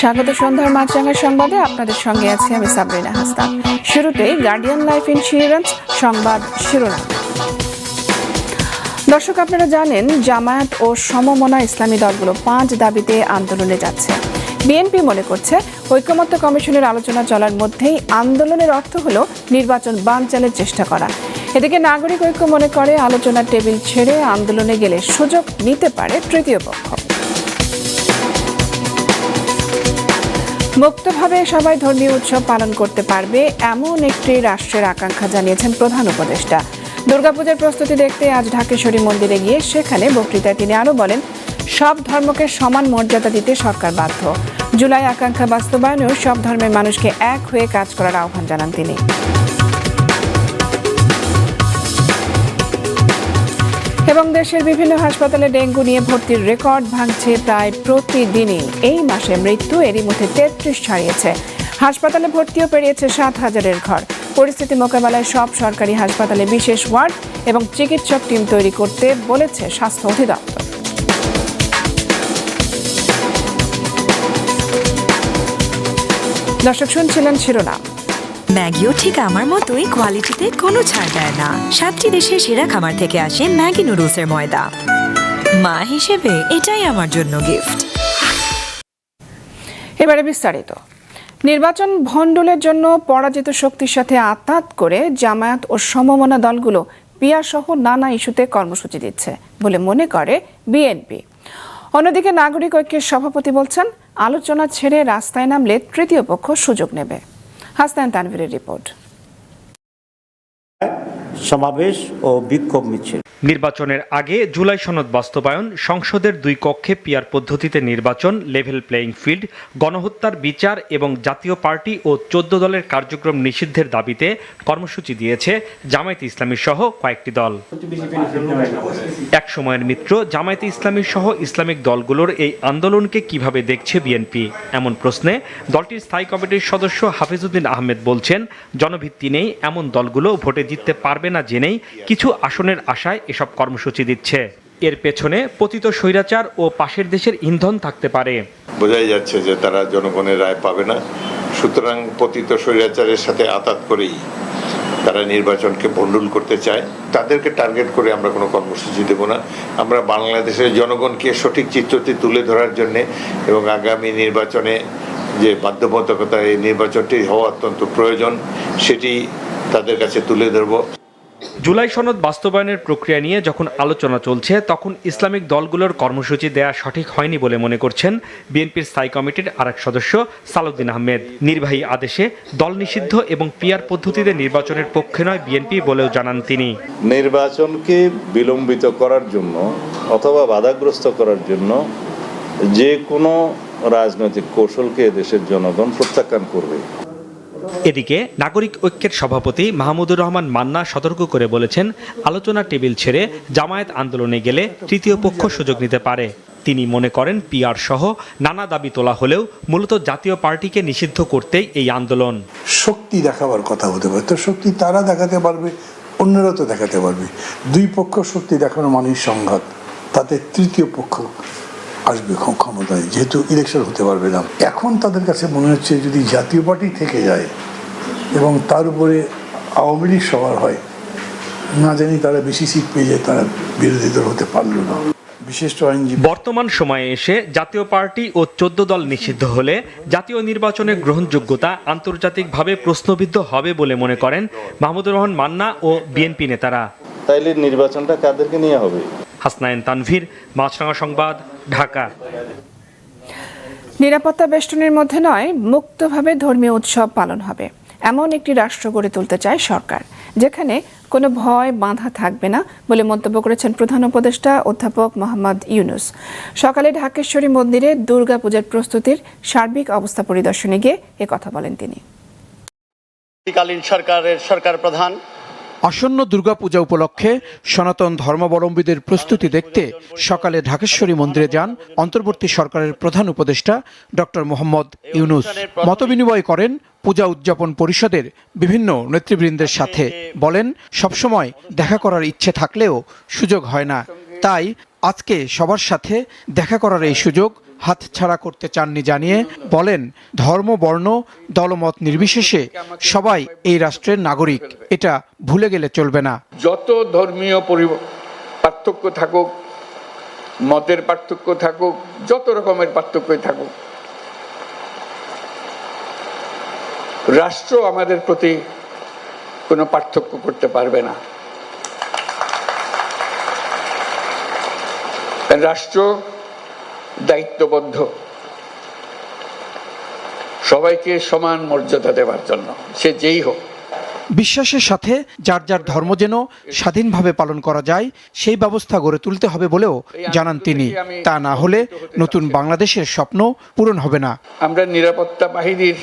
স্বাগত সন্ধ্যার মাছরাঙ্গা সংবাদে আপনাদের সঙ্গে আছি আমি সাবরিনা হাসনান শুরুতেই গার্ডিয়ান লাইফ ইন্স্যুরেন্স সংবাদ শিরোনাম। দর্শক, আপনারা জানেন, জামায়াত ও সমমনা ইসলামী দলগুলো পাঁচ দাবিতে আন্দোলনে যাচ্ছে। বিএনপি মনে করছে ঐকমত্য কমিশনের আলোচনা চলার মধ্যেই আন্দোলনের অর্থ হল নির্বাচন বানচালের চেষ্টা করা। এদিকে নাগরিক ঐক্য মনে করে, আলোচনার টেবিল ছেড়ে আন্দোলনে গেলে সুযোগ নিতে পারে তৃতীয় পক্ষ। মুক্তভাবে সবাই ধর্মীয় উৎসব পালন করতে পারবে, এমন একটি রাষ্ট্রের আকাঙ্ক্ষা জানিয়েছেন প্রধান উপদেষ্টা। দুর্গাপূজার প্রস্তুতি দেখতে আজ ঢাকেশ্বরী মন্দিরে গিয়ে সেখানে বক্তৃতায় তিনি আরও বলেন, সব ধর্মকে সমান মর্যাদা দিতে সরকার বাধ্য। জুলাই আকাঙ্ক্ষা বাস্তবায়নেও সব ধর্মের মানুষকে এক হয়ে কাজ করার আহ্বান জানান তিনি। এবং দেশের বিভিন্ন হাসপাতালে ডেঙ্গু নিয়ে ভর্তির রেকর্ড ভাঙছে প্রায় প্রতিদিনই। এই মাসে মৃত্যু এরই মধ্যে তেত্রিশ ছাড়িয়েছে। হাসপাতালে ভর্তিও পেরিয়েছে সাত হাজারের ঘর। পরিস্থিতি মোকাবেলায় সব সরকারি হাসপাতালে বিশেষ ওয়ার্ড এবং চিকিৎসক টিম তৈরি করতে বলেছে স্বাস্থ্য অধিদপ্তর। দর্শক শুনছিলেন শিরোনাম। ম্যাগিও ঠিক আমার মতোই কোয়ালিটিতে কোনো ছাড় দেয় না। সাতটি দেশের সেরা খামার থেকে আসে ম্যাগি নুডলসের ময়দা। মা হিসেবে এটাই আমার জন্য গিফট এবারে বিস্তারিত। নির্বাচন ভণ্ডুলের জন্য পরাজিত শক্তির সাথে আতাত করে জামায়াত ও সমমনা দলগুলো পিয়া সহ নানা ইস্যুতে কর্মসূচি দিচ্ছে বলে মনে করে বিএনপি। অন্যদিকে নাগরিক ঐক্যের সভাপতি বলছেন, আলোচনা ছেড়ে রাস্তায় নামলে তৃতীয় পক্ষ সুযোগ নেবে। হাসনান তানভীরের রিপোর্ট। সমাবেশ ও বিক্ষোভ মিছিল। নির্বাচনের আগে জুলাই সনদ বাস্তবায়ন, সংসদের দুই কক্ষে পিয়ার পদ্ধতিতে নির্বাচন লেভেল প্লেয়িং ফিল্ড গণহত্যার বিচার এবং জাতীয় পার্টি ও চোদ্দ দলের কার্যক্রম নিষিদ্ধের দাবিতে কর্মসূচি দিয়েছে জামায়াতে ইসলামী সহ কয়েকটি দল। এক সময়ের মিত্র, জামায়াতে ইসলামী সহ ইসলামিক দলগুলোর এই আন্দোলনকে কীভাবে দেখছে বিএনপি? এমন প্রশ্নে দলটির স্থায়ী কমিটির সদস্য হাফিজউদ্দিন আহমেদ বলছেন, জনভিত্তি নেই, এমন দলগুলো ভোটে জিততে পারবে না জেনেই কিছু আসনের আশায় এসব কর্মসূচি দিচ্ছে। এর পেছনে পতিত স্বৈরাচার ও পাশের দেশের ইন্ধন থাকতে পারে। বোঝাই যাচ্ছে যে তারা জনগণের রায় পাবে না। সুতরাং পতিত স্বৈরাচারের সাথে আতাত করেই তারা নির্বাচনকে ভণ্ডুল করতে চায়। তাদেরকে টার্গেট করে আমরা কোনো কর্মসূচি দেব না। আমরা বাংলাদেশের জনগণকে সঠিক চিত্রটি তুলে ধরার জন্য এবং আগামী নির্বাচনে যে বাধ্যবাধকতা এই নির্বাচনটি হওয়া অত্যন্ত প্রয়োজন সেটি তাদের কাছে তুলে ধরবো। জুলাই সনদ বাস্তবায়নের প্রক্রিয়া নিয়ে যখন আলোচনা চলছে, তখন ইসলামিক দলগুলোর কর্মসূচি দেয়া সঠিক হয়নি বলে মনে করছেন বিএনপির স্থায়ী কমিটির আরেক সদস্য সালুদ্দিন আহমেদ। নির্বাহী আদেশে দল নিষিদ্ধ এবং পিয়ার পদ্ধতিতে নির্বাচনের পক্ষে নয় বিএনপি বলেও জানান তিনি। নির্বাচনকে বিলম্বিত করার জন্য অথবা বাধাগ্রস্ত করার জন্য যে কোনো রাজনৈতিক কৌশলকে দেশের জনগণ প্রত্যাখ্যান করবে। এদিকে নাগরিক ঐক্যের সভাপতি মাহমুদুর রহমান মান্না সতর্ক করে বলেছেন, আলোচনা টেবিল ছেড়ে জামায়াত আন্দোলনে গেলে তৃতীয় পক্ষ সুযোগ নিতে পারে। তিনি মনে করেন, পিআর সহ নানা দাবি তোলা হলেও মূলত জাতীয় পার্টিকে নিষিদ্ধ করতেই এই আন্দোলন। শক্তি দেখাবার কথা হতে পারে। তো শক্তি তারা দেখাতে পারবে অন্যরা তো দেখাতে পারবে। দুই পক্ষ শক্তি দেখানো মানুষ সংঘাত, তাতে তৃতীয় পক্ষ আসবে ক্ষমতায়। যেহেতু ইলেকশন হতে পারবে না। এখন তাদের কাছে মনে হচ্ছে যদি জাতীয় পার্টি থেকে যায় এবং তার উপরে আওয়ামী লীগ সবার হয় না জানি তারা বেশি সিট পেয়ে যায় তারা বিরোধী দল হতে পারল না। বিশিষ্ট আইনজীবী বর্তমান সময়ে এসে জাতীয় পার্টি ও চোদ্দ দল নিষিদ্ধ হলে জাতীয় নির্বাচনের গ্রহণযোগ্যতা আন্তর্জাতিকভাবে প্রশ্নবিদ্ধ হবে বলে মনে করেন মাহমুদুর রহমান মান্না ও বিএনপি নেতারা। তাইলে নির্বাচনটা কাদেরকে নিয়ে হবে? হাসনাইন তানভীর মাছরাঙা সংবাদ ঢাকা। নিরাপত্তা বেষ্টনীর মধ্যে নয় মুক্তভাবে ধর্মীয় উৎসব পালন হবে। এমন একটি রাষ্ট্র গড়ে তুলতে চায় সরকার যেখানে কোনো ভয় বাঁধা থাকবে না বলে মন্তব্য করেছেন প্রধান উপদেষ্টা অধ্যাপক মোহাম্মদ ইউনুস। সকালে ঢাকেশ্বরী মন্দিরে দুর্গাপূজার প্রস্তুতির সার্বিক অবস্থা পরিদর্শনে গিয়ে কথা বলেন তিনি। সরকারের সরকার প্রধান আসন্ন দুর্গাপূজা উপলক্ষে সনাতন ধর্মাবলম্বীদের প্রস্তুতি দেখতে সকালে ঢাকেশ্বরী মন্দিরে যান অন্তর্বর্তী সরকারের প্রধান উপদেষ্টা ডক্টর মোহাম্মদ ইউনুস। মতবিনিময় করেন পূজা উদযাপন পরিষদের বিভিন্ন নেতৃবৃন্দের সাথে। বলেন, সবসময় দেখা করার ইচ্ছে থাকলেও সুযোগ হয় না। তাই আজকে সবার সাথে দেখা করার এই সুযোগ হাতছাড়া করতে চাননি জানিয়ে বলেন, ধর্ম, বর্ণ, দলমত নির্বিশেষে সবাই এই রাষ্ট্রের নাগরিক। এটা ভুলে গেলে চলবে না। যত ধর্মীয় পার্থক্য থাকুক, মতের পার্থক্য থাকুক, যত রকমের পার্থক্যই থাকুক, রাষ্ট্র আমাদের প্রতি কোনো পার্থক্য করতে পারবে না। রাষ্ট্র দায়িত্ববদ্ধ। সবাইকে সমান মর্যাদা দেওয়ার জন্য সে যেই হোক। বিশ্বাসের সাথে যার যার ধর্ম যেন স্বাধীনভাবে পালন করা যায় সেই ব্যবস্থা গড়ে তুলতে হবে বলেও জানান তিনি। তা না হলে নতুন বাংলাদেশের স্বপ্ন পূরণ হবে না। আমরা নিরাপত্তা বাহিনীর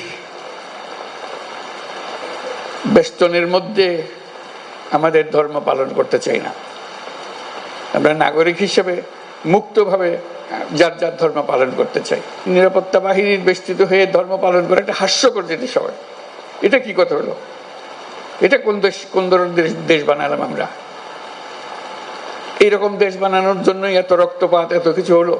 বেষ্টনের মধ্যে আমাদের ধর্ম পালন করতে চাই না। আমরা নাগরিক হিসেবে মুক্তভাবে যার যার ধর্ম পালন করতে চাই। নিরাপত্তা বাহিনীর বেষ্টিত হয়ে ধর্ম পালন করে একটা হাস্যকর জিনিস হবে এটা কি কথা হলো? এটা কোন দেশ কোন ধরনের দেশ দেশ বানালাম আমরা? এইরকম দেশ বানানোর জন্যই এত রক্তপাত এত কিছু হলো।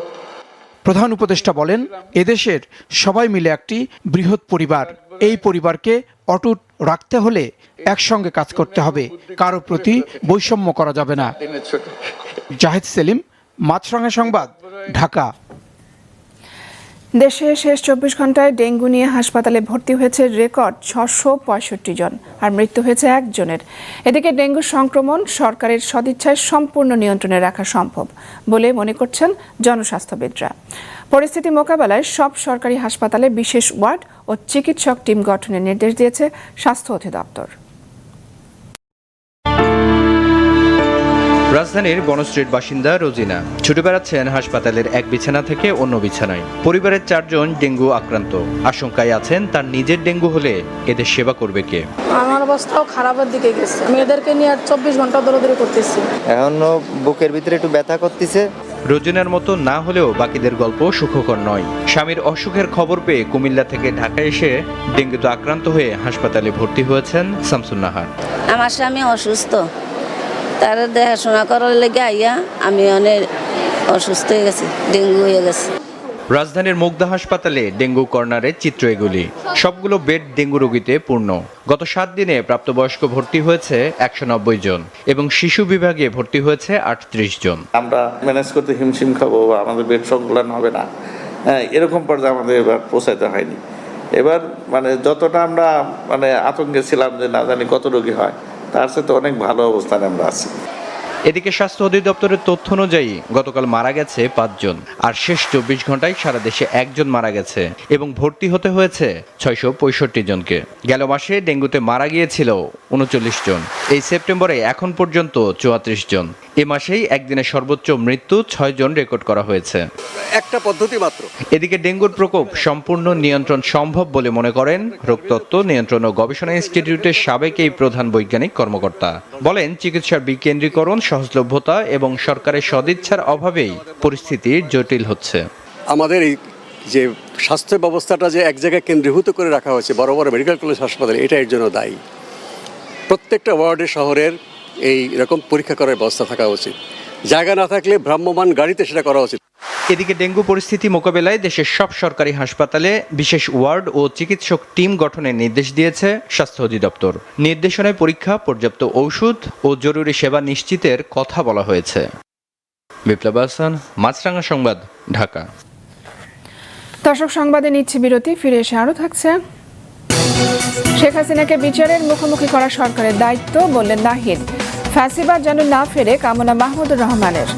প্রধান উপদেষ্টা বলেন এদেশের সবাই মিলে একটি বৃহৎ পরিবার। এই পরিবারকে অটুট রাখতে হলে একসঙ্গে কাজ করতে হবে। কারও প্রতি বৈষম্য করা যাবে না। জাহিদ সেলিম মাছরাঙা সংবাদ, ঢাকা। দেশে শেষ চব্বিশ ঘন্টায় ডেঙ্গু নিয়ে হাসপাতালে ভর্তি হয়েছে রেকর্ড ছশো পঁয়ষট্টি জন আর মৃত্যু হয়েছে একজনের। এদিকে ডেঙ্গু সংক্রমণ সরকারের সদিচ্ছায় সম্পূর্ণ নিয়ন্ত্রণে রাখা সম্ভব বলে মনে করছেন জনস্বাস্থ্যবিদরা। পরিস্থিতি মোকাবেলায় সব সরকারি হাসপাতালে বিশেষ ওয়ার্ড ও চিকিৎসক টিম গঠনের নির্দেশ দিয়েছে স্বাস্থ্য অধিদপ্তর। রাজধানীর বনস্ট্রিট বাসিন্দা রোজিনা। ছুটে বেড়াচ্ছেন হাসপাতালের এক বিছানা থেকে অন্য বিছানায়। পরিবারের চারজন ডেঙ্গু আক্রান্ত। আশঙ্কায় আছেন তার নিজের ডেঙ্গু হলে এদের সেবা করবে কে? আমার অবস্থাও খারাপের দিকে গেছে। মেয়েদেরকে নিয়ে আর চব্বিশ ঘণ্টা দৌড়াদৌড়ি করতেছি। এখনও বুকের ভিতরে একটু ব্যথা করতেছে। রোজিনার মতো না হলেও বাকিদের গল্প সুখকর নয়। স্বামীর অসুখের খবর পেয়ে কুমিল্লা থেকে ঢাকায় এসে ডেঙ্গুতে আক্রান্ত হয়ে হাসপাতালে ভর্তি হয়েছেন শামসুন নাহার আমার স্বামী অসুস্থ। তার দেখাশোনা করার লেগে আইয়া আমি অনেক অসুস্থ হয়ে গেছি ডেঙ্গু হয়ে গেছে। রাজধানীর মুগদা হাসপাতালে ডেঙ্গু কর্নারের চিত্র এগুলি। সবগুলো বেড ডেঙ্গু রোগীতে পূর্ণ। গত সাত দিনে প্রাপ্তবয়স্ক ভর্তি হয়েছে একশো নব্বই জন এবং শিশু বিভাগে ভর্তি হয়েছে আটত্রিশ জন। আমরা ম্যানেজ করতে হিমশিম খাব বা আমাদের বেড সংকুলন হবে না। হ্যাঁ এরকম পর্যায়ে আমাদের এবার পৌঁছাতে হয়নি। এবার মানে যতটা আমরা মানে আতঙ্কে ছিলাম যে না জানি কত রোগী হয় তার সাথে অনেক ভালো অবস্থানে আমরা আছি। এদিকে স্বাস্থ্য অধিদপ্তরের তথ্য অনুযায়ী, গতকাল মারা গেছে পাঁচজন, আর শেষ চব্বিশ ঘন্টায় সারা দেশে একজন মারা গেছে এবং ভর্তি হতে হয়েছে ছয়শো পঁয়ষট্টি জনকে। গেল মাসে ডেঙ্গুতে মারা গিয়েছিল উনচল্লিশ জন, এই সেপ্টেম্বরে এখন পর্যন্ত চুয়াত্রিশ জন। এ মাসেই একদিনে সর্বোচ্চ মৃত্যু ছয় জন রেকর্ড করা হয়েছে। একটা পদ্ধতি মাত্র। এদিকে ডেঙ্গুর প্রকোপ সম্পূর্ণ নিয়ন্ত্রণ সম্ভব বলে মনে করেন রোগতত্ত্ব নিয়ন্ত্রণ ও গবেষণা ইনস্টিটিউটের সাবেক এই প্রধান বৈজ্ঞানিক কর্মকর্তা। বলেন চিকিৎসার বিকেন্দ্রীকরণ সহজলভ্যতা এবং সরকারের সদিচ্ছার অভাবেই পরিস্থিতি জটিল হচ্ছে। আমাদের এই যে স্বাস্থ্য ব্যবস্থাটা যে এক জায়গায় কেন্দ্রীভূত করে রাখা হয়েছে বড় বড় মেডিকেল কলেজ হাসপাতালে এটা এর জন্য দায়ী। প্রত্যেকটা ওয়ার্ডে শহরের এই রকম পরীক্ষা করার ব্যবস্থা থাকা উচিত। জায়গা না থাকলে ভ্রাম্যমান গাড়িতে সেটা করা উচিত। এদিকে ডেঙ্গু পরিস্থিতি মোকাবেলায় দেশের সব সরকারি হাসপাতালে বিশেষ ওয়ার্ড ও চিকিৎসক টিম গঠনের নির্দেশ দিয়েছে স্বাস্থ্য অধিদপ্তর। নির্দেশনায় পরীক্ষা পর্যাপ্ত ঔষধ ও জরুরি সেবা নিশ্চিতের কথা বলা হয়েছে। বিপ্লব হাসান মাছরাঙ্গা সংবাদ ঢাকা। দর্শক সংবাদে নিচ্ছে বিরতি ফিরে এসে আরও থাকছে। শেখ হাসিনাকে বিচারের মুখোমুখি করা সরকারের দায়িত্ব বললেন নাহিদ। ফ্যাসিবাদ যেন না ফেরে কামনা মাহমুদুর রহমানের।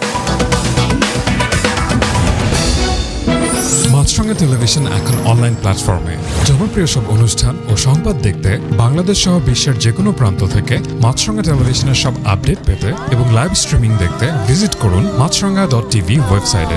মাছরাঙা টেলিভিশন এখন অনলাইন প্ল্যাটফর্মে। জনপ্রিয় সব অনুষ্ঠান ও সংবাদ দেখতে বাংলাদেশ সহ বিশ্বের যে কোনো প্রান্ত থেকে মাছরাঙা টেলিভিশনের সব আপডেট পেতে এবং লাইভ স্ট্রিমিং দেখতে ভিজিট করুন মাছরাঙা ডট টিভি ওয়েবসাইটে।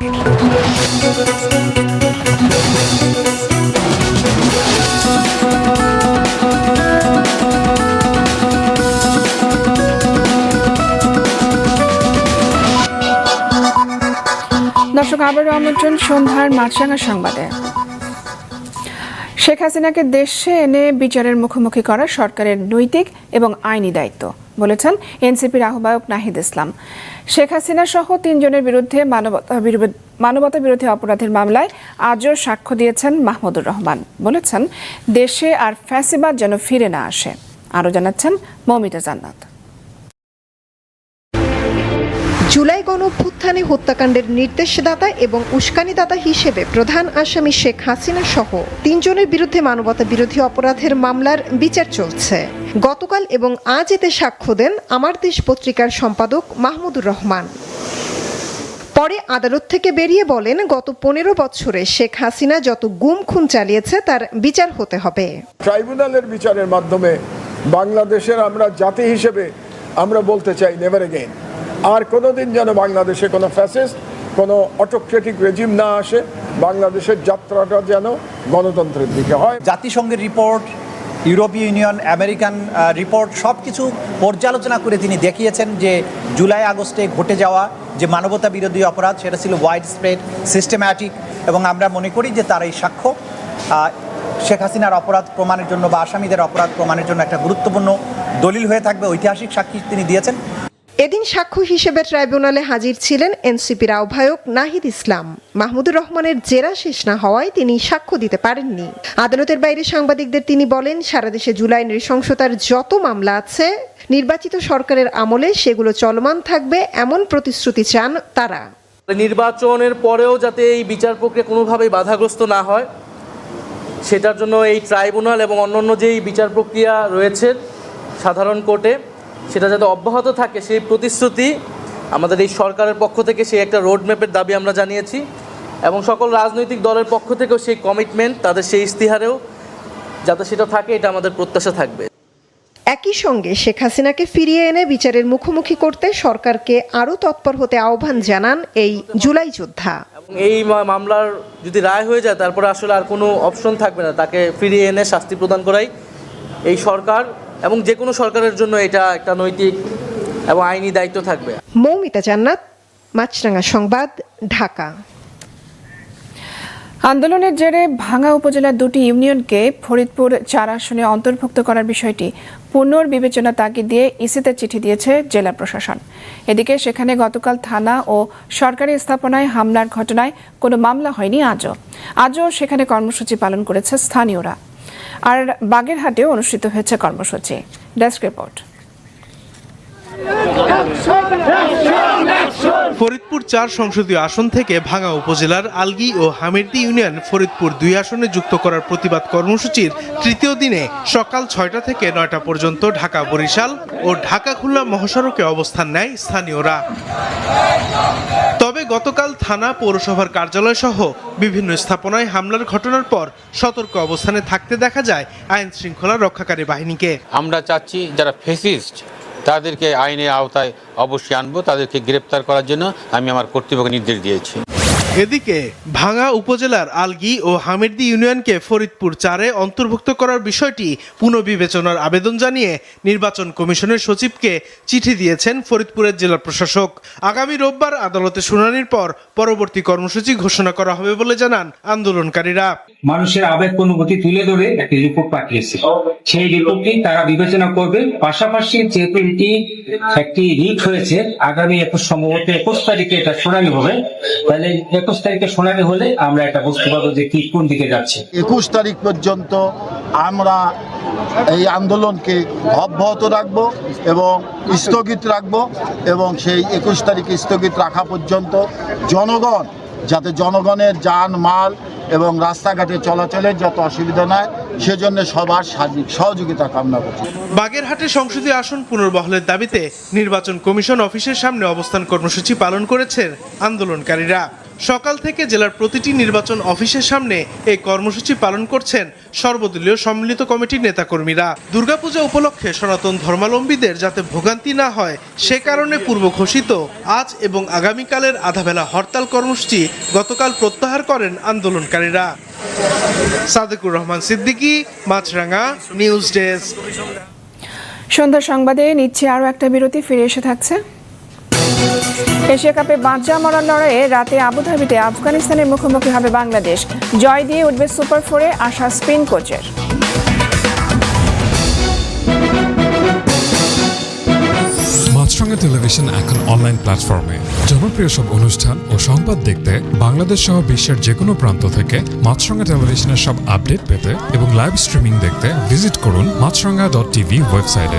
দর্শক, আবারও আমন্ত্রণ সন্ধ্যার মাছরাঙা সংবাদে। শেখ হাসিনাকে দেশে এনে বিচারের মুখোমুখি করা সরকারের নৈতিক এবং আইনি দায়িত্ব। বলেছেন এনসিপির আহ্বায়ক নাহিদ ইসলাম। শেখ হাসিনা সহ তিনজনের বিরুদ্ধে মানবতা বিরোধী অপরাধের মামলায় আজও সাক্ষ্য দিয়েছেন মাহমুদুর রহমান। বলেছেন, দেশে আর ফ্যাসিবাদ যেন ফিরে না আসে। আরও জানাচ্ছেন মমিতা জান্নাত। জুলাই গণঅভ্যুত্থানে হত্যাকাণ্ডের নির্দেশদাতা এবং উস্কানিদাতা হিসেবে প্রধান আসামি শেখ হাসিনা সহ তিনজনের বিরুদ্ধে মানবতা বিরোধী অপরাধের মামলার বিচার চলছে। গতকাল এবং আজ এতে সাক্ষ্য দেন আমার দেশ পত্রিকার সম্পাদক মাহমুদুর রহমান। পরে আদালত থেকে বেরিয়ে বলেন, গত পনেরো বছরে শেখ হাসিনা যত গুম খুন চালিয়েছে, তার বিচার হতে হবে। ট্রাইব্যুনালের বিচারের মাধ্যমে বাংলাদেশের আমরা জাতি হিসেবে আমরা বলতে চাই নেভার এগেইন আর কোনোদিন যেন বাংলাদেশে কোনো ফ্যাসিস্ট কোনো অটোক্রেটিক রেজিম না আসে, বাংলাদেশের যাত্রাটা যেন গণতন্ত্রের দিকে হয়। জাতিসংঘের রিপোর্ট ইউরোপীয় ইউনিয়ন, আমেরিকান রিপোর্ট সব কিছু পর্যালোচনা করে তিনি দেখিয়েছেন যে জুলাই আগস্টে ঘটে যাওয়া যে মানবতা বিরোধী অপরাধ, সেটা ছিল ওয়াইড স্প্রেড সিস্টেম্যাটিক এবং আমরা মনে করি যে তার এই সাক্ষ্য শেখ হাসিনার অপরাধ প্রমাণের জন্য বা আসামিদের অপরাধ প্রমাণের জন্য একটা গুরুত্বপূর্ণ দলিল হয়ে থাকবে, ঐতিহাসিক সাক্ষী তিনি দিয়েছেন। এদিন সাক্ষ্য হিসেবে ট্রাইব্যুনালে হাজির ছিলেন এনসিপির আহ্বায়ক নাহিদ ইসলাম। মাহমুদুর রহমানের জেরা শেষ না হওয়ায় তিনি সাক্ষ্য দিতে পারেননি। আদালতের বাইরে সাংবাদিকদের তিনি বলেন, সারা দেশে জুলাই নৃশংসতার যত মামলা আছে, নির্বাচিত সরকারের আমলে সেগুলো চলমান থাকবে, এমন প্রতিশ্রুতি চান তারা। নির্বাচনের পরেও যাতে এই বিচার প্রক্রিয়া কোনোভাবেই বাধাগ্রস্ত না হয়, সেটার জন্য এই ট্রাইব্যুনাল এবং অন্যান্য যেই বিচার প্রক্রিয়া রয়েছে সাধারণ কোর্টে সেটা যাতে অব্যাহত থাকে সেই প্রতিশ্রুতি আমাদের এই সরকারের পক্ষ থেকে সেই একটা রোড ম্যাপের দাবি আমরা জানিয়েছি এবং সকল রাজনৈতিক দলের পক্ষ থেকেও সেই কমিটমেন্ট তাদের সেই ইস্তিহারেও যাতে সেটা থাকে এটা আমাদের প্রত্যাশা থাকবে। একই সঙ্গে শেখ হাসিনাকে ফিরিয়ে এনে বিচারের মুখোমুখি করতে সরকারকে আরও তৎপর হতে আহ্বান জানান এই জুলাই যোদ্ধা। এবং এই মামলার যদি রায় হয়ে যায় তারপরে আসলে আর কোনো অপশন থাকবে না। তাকে ফিরিয়ে এনে শাস্তি প্রদান করাই এই সরকার। এবং যে কোনো সরকারের জন্য এটা একটা নৈতিক এবং আইনি দায়িত্ব থাকবে। মৌমিতা জান্নাত মাছরাঙ্গা সংবাদ ঢাকা। আন্দোলনের জেরে ভাঙ্গা উপজেলার দুটি ইউনিয়নকে ফরিদপুর চার আসনে অন্তর্ভুক্ত করার বিষয়টি পুনর্বিবেচনা তাগিদ দিয়ে ইসিতে চিঠি দিয়েছে জেলা প্রশাসন। এদিকে সেখানে গতকাল থানা ও সরকারি স্থাপনায় হামলার ঘটনায় কোনো মামলা হয়নি আজও। আজও সেখানে কর্মসূচি পালন করেছে স্থানীয়রা। আর বাগেরহাটেও অনুষ্ঠিত হয়েছে কর্মসূচি। ডেস্ক রিপোর্ট ফরিদপুর চার সংসদীয় আসন থেকে ভাঙা উপজেলার আলগি ও হামিরদি ইউনিয়ন ফরিদপুর দুই আসনে যুক্ত করার প্রতিবাদ কর্মসূচির তৃতীয় দিনে সকাল ছয়টা থেকে নয়টা পর্যন্ত ঢাকা বরিশাল ও ঢাকা খুলনা মহাসড়কে অবস্থান নেয় স্থানীয়রা। গতকাল থানা, পৌরসভার কার্যালয় সহ বিভিন্ন স্থাপনায় হামলার ঘটনার পর সতর্ক অবস্থানে থাকতে দেখা যায় আইন শৃঙ্খলা রক্ষাকারী বাহিনীকে। আমরা চাচ্ছি যারা ফেসিস্ট, তাদেরকে আইনের আওতায় অবশ্যই আনব, তাদেরকে গ্রেপ্তার করার জন্য আমি আমার কর্তৃপক্ষ নির্দেশ দিয়েছি। এদিকে ভাঙা উপজেলার আলগি ও হামিরদি ইউনিয়নকে ফরিদপুর চারে অন্তর্ভুক্ত করার বিষয়টি পুনর্বিবেচনার আবেদন জানিয়ে নির্বাচন কমিশনের সচিবকে চিঠি দিয়েছেন ফরিদপুরের জেলা প্রশাসক। আগামী রোববার আদালতে শুনানির পর পরবর্তী কর্মসূচি ঘোষণা করা হবে বলে জানান আন্দোলনকারীরা। মানুষের আবেগ অনুভূতি তুলে ধরে একটি রিপোর্ট পাঠিয়েছে। সেই রিপোর্টটি তারা বিবেচনা করবে। পাশাপাশি যেহেতু এটি একটি রিট হয়েছে, আগামী একুশ সম্ভবত একুশ তারিখে এটা শুনানি হবে। তাহলে একুশ তারিখে শুনানি হলে আমরা এটা বুঝতে পারব যে কি কোন দিকে যাচ্ছে। একুশ তারিখ পর্যন্ত আমরা এই আন্দোলনকে অব্যাহত রাখব এবং স্থগিত রাখব এবং সেই একুশ তারিখে স্থগিত রাখা পর্যন্ত জনগণ, যাতে জনগণের যান মাল এবং রাস্তাঘাটে চলাচলের যত অসুবিধা নয় সেজন্য সবার সার্বিক সহযোগিতা কামনা করছি। বাগেরহাটে সংসদীয় আসন পুনর্বহলের দাবিতে নির্বাচন কমিশন অফিসের সামনে অবস্থান কর্মসূচি পালন করেছেন আন্দোলনকারীরা। সকাল থেকে জেলার প্রতিটি নির্বাচন অফিসের সামনে এই কর্মসূচি পালন করছেন সর্বদলীয় সম্মিলিত কমিটির নেতাকর্মীরা। দুর্গাপূজা উপলক্ষে সনাতন ধর্মাবলম্বীদের যাতে ভোগান্তি না হয়, সে কারণে পূর্ব ঘোষিত আজ এবং আগামীকালের আধাবেলা হরতাল কর্মসূচি গতকাল প্রত্যাহার করেন আন্দোলনকারীরা। Sadekur Rahman Siddiqui Maasranga news desk. সন্ধ্যা সংবাদে নিচ্ছে আরও একটা বিরতি, ফিরে এসে থাকছে। এশিয়া কাপে বাঁচা, মরার লড়াইয়ে রাতে আবুধাবিতে আফগানিস্তানের মুখোমুখি হবে বাংলাদেশ। জয় দিয়ে উঠবে সুপার ফোরে আসা স্পিন কোচের। মাছরাঙা টেলিভিশন এখন অনলাইন প্ল্যাটফর্মে। জনপ্রিয় সব অনুষ্ঠান ও সংবাদ দেখতে বাংলাদেশ সহ বিশ্বের যে কোনো প্রান্ত থেকে মাছরাঙা টেলিভিশনের সব আপডেট পেতে এবং লাইভ স্ট্রিমিং দেখতে ভিজিট করুন মাছরাঙা ডট টিভি ওয়েবসাইটে।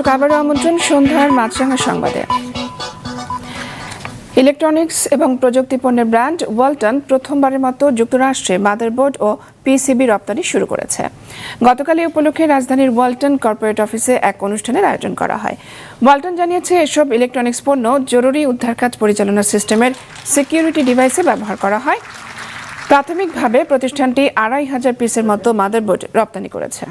দর্শক, আবারও আমন্ত্রণ সন্ধ্যার মাছরাঙা সংবাদে। ইলেকট্রনিক্স এবং প্রযুক্তি পণ্যের ব্র্যান্ড ওয়ালটন প্রথমবারের মতো যুক্তরাষ্ট্রে মাদারবোর্ড ও পিসিবি রপ্তানি শুরু করেছে। গতকাল উপলক্ষে রাজধানীর ওয়ালটন কর্পোরেট অফিসে এক অনুষ্ঠানের আয়োজন করা হয়। ওয়ালটন জানিয়েছে, এসব ইলেকট্রনিক্স পণ্য জরুরি উদ্ধার কাজ পরিচালনা সিস্টেমের সিকিউরিটি ডিভাইসে ব্যবহার করা হয়। প্রাথমিকভাবে প্রতিষ্ঠানটি আড়াই হাজার পিসের মতো মাদারবোর্ড রপ্তানি করেছে।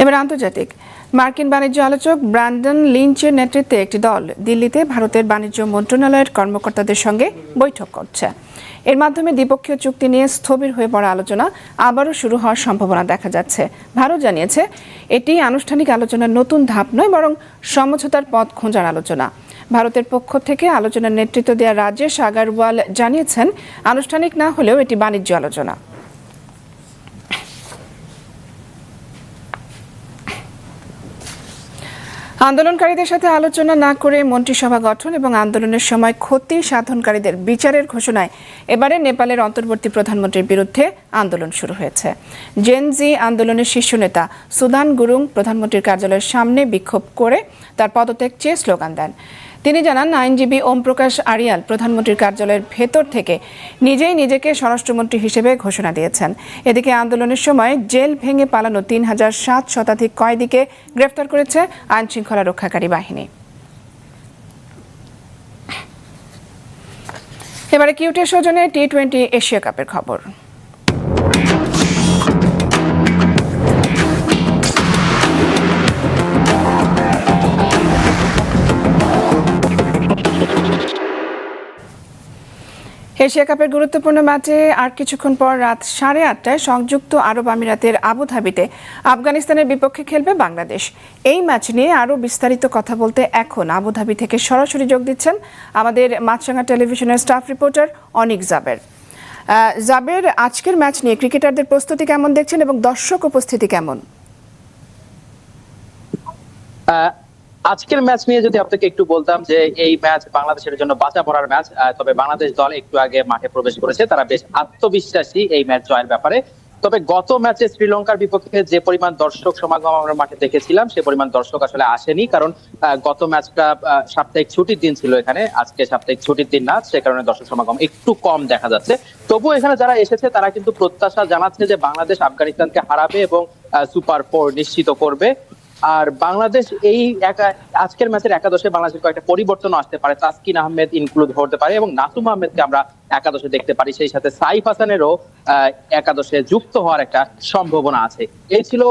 এবার আন্তর্জাতিক। মার্কিন বাণিজ্য আলোচক ব্র্যান্ডন লিঞ্চের নেতৃত্বে একটি দল দিল্লিতে ভারতের বাণিজ্য মন্ত্রণালয়ের কর্মকর্তাদের সঙ্গে বৈঠক করছে। এর মাধ্যমে দ্বিপক্ষীয় চুক্তি নিয়ে স্থবির হয়ে পড়া আলোচনা আবারও শুরু হওয়ার সম্ভাবনা দেখা যাচ্ছে। ভারত জানিয়েছে, এটি আনুষ্ঠানিক আলোচনার নতুন ধাপ নয়, বরং সমঝোতার পথ খোঁজার আলোচনা। ভারতের পক্ষ থেকে আলোচনার নেতৃত্ব দেওয়া রাজেশ আগারওয়াল জানিয়েছেন, আনুষ্ঠানিক না হলেও এটি বাণিজ্য আলোচনা। আন্দোলনকারীদের সাথে আলোচনা না করে মন্ত্রিসভা গঠন এবং আন্দোলনের সময় ক্ষতি সাধনকারীদের বিচারের ঘোষণায় এবারে নেপালের অন্তর্বর্তী প্রধানমন্ত্রীর বিরুদ্ধে আন্দোলন শুরু হয়েছে। জেনজি আন্দোলনের শীর্ষ নেতা সুদান গুরুং প্রধানমন্ত্রীর কার্যালয়ের সামনে বিক্ষোভ করে তার পদত্যাগ চেয়ে স্লোগান দেন। তিনি জানান, আইনজীবী ওম প্রকাশ আরিয়াল প্রধানমন্ত্রীর কার্যালয়ের ভেতর থেকে নিজেই নিজেকে স্বরাষ্ট্রমন্ত্রী হিসেবে ঘোষণা দিয়েছেন। এদিকে আন্দোলনের সময় জেল ভেঙে পালানো তিন হাজার সাত শতাধিক কয়েদিকে গ্রেফতার করেছে আইন শৃঙ্খলা রক্ষাকারী বাহিনী। এবারে কিউটের সৌজনে টি টোয়েন্টি এশিয়া কাপের খবর। এশিয়া কাপের গুরুত্বপূর্ণ ম্যাচে আর কিছুক্ষণ পর রাত সাড়ে আটটায় সংযুক্ত আরব আমিরাতের আবুধাবিতে আফগানিস্তানের বিপক্ষে খেলবে বাংলাদেশ। এই ম্যাচ নিয়ে আরও বিস্তারিত কথা বলতে এখন আবুধাবি থেকে সরাসরি যোগ দিচ্ছেন আমাদের মাছরাঙা টেলিভিশনের স্টাফ রিপোর্টার অনিক জাবের। জাবের, আজকের ম্যাচ নিয়ে ক্রিকেটারদের প্রস্তুতি কেমন দেখছেন এবং দর্শক উপস্থিতি কেমন? আজকের ম্যাচ নিয়ে যদি আপনাকে একটু বলতাম যে এই ম্যাচ বাংলাদেশের জন্য বাঁচা পড়ার ম্যাচ তবে বাংলাদেশ দল একটু আগে মাঠে প্রবেশ করেছে, তারা বেশ আত্মবিশ্বাসী এই ম্যাচ জয়ের ব্যাপারে। তবে গত ম্যাচে শ্রীলঙ্কার বিপক্ষে যে পরিমাণ দর্শক সমাগম আমরা মাঠে দেখেছিলাম, সে পরিমাণ দর্শক আসলে আসেনি, কারণ গত ম্যাচটা সাপ্তাহিক ছুটির দিন ছিল এখানে, আজকে সাপ্তাহিক ছুটির দিন না, সে কারণে দর্শক সমাগম একটু কম দেখা যাচ্ছে। তবু এখানে যারা এসেছে, তারা কিন্তু প্রত্যাশা জানাচ্ছে যে বাংলাদেশ আফগানিস্তানকে হারাবে এবং সুপার ফোর নিশ্চিত করবে। আর বাংলাদেশ এই একা, আজকের ম্যাচের একাদশে বাংলাদেশের কয়েকটা পরিবর্তন আসতে পারে। তাসকিন আহমেদ ইনক্লুড হতে পারে এবং নাসুম আহমেদকে আমরা একাদশে দেখতে পারি। সেই সাথে সাইফ হাসানেরও একাদশে যুক্ত হওয়ার একটা সম্ভাবনা আছে। এই ছিল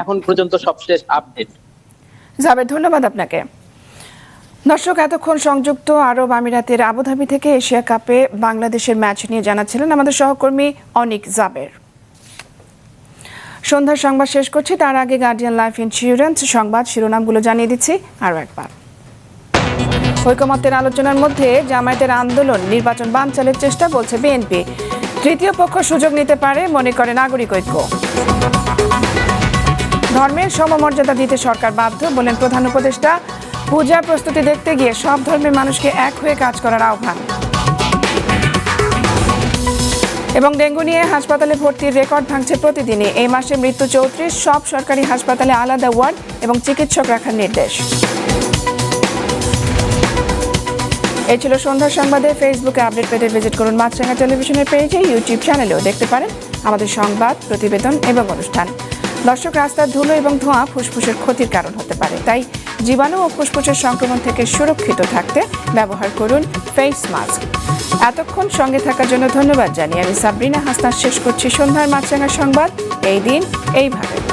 এখন পর্যন্ত সবশেষ আপডেট। জাবের ধন্যবাদ আপনাকে। দর্শক, এতক্ষণ সংযুক্ত আরব আমিরাতের আবুধাবি থেকে এশিয়া কাপে বাংলাদেশের ম্যাচ নিয়ে জানাচ্ছিলেন আমাদের সহকর্মী অনিক জাবের। সন্ধ্যার সংবাদ শেষ করছি। তার আগে গার্ডিয়ান লাইফ ইন্স্যুরেন্স সংবাদ শিরোনামগুলো জানিয়ে দিচ্ছি আরও একবার। ঐকমত্যের আলোচনার মধ্যে জামায়াতের আন্দোলন, নির্বাচন বানচালের চেষ্টা বলছে বিএনপি। তৃতীয় পক্ষ সুযোগ নিতে পারে মনে করে নাগরিক ঐক্য। ধর্মের সমমর্যাদা দিতে সরকার বাধ্য বলেন প্রধান উপদেষ্টা। পূজা প্রস্তুতি দেখতে গিয়ে সব ধর্মের মানুষকে এক হয়ে কাজ করার আহ্বান। এবং ডেঙ্গু নিয়ে হাসপাতালে ভর্তির রেকর্ড ভাঙছে প্রতিদিনই। এই মাসে মৃত্যু চৌত্রিশ, সব সরকারি হাসপাতালে আলাদা ওয়ার্ড এবং চিকিৎসক রাখার নির্দেশ। এই ছিল সন্ধ্যার সংবাদে। ফেসবুকে আপডেট পেতে ভিজিট করুন মাছরাঙা টেলিভিশনের পেজে ইউটিউব চ্যানেলেও দেখতে পারেন আমাদের সংবাদ, প্রতিবেদন এবং অনুষ্ঠান। দর্শক, রাস্তার ধুলো এবং ধোঁয়া ফুসফুসের ক্ষতির কারণ হতে পারে। তাই জীবাণু ও ফুসফুসের সংক্রমণ থেকে সুরক্ষিত থাকতে ব্যবহার করুন ফেস মাস্ক এতক্ষণ সঙ্গে থাকার জন্য ধন্যবাদ জানিয়ে আমি সাবরিনা হাসনার শেষ করছি সন্ধ্যার মাছরাঙা সংবাদ। এই দিন এইভাবে।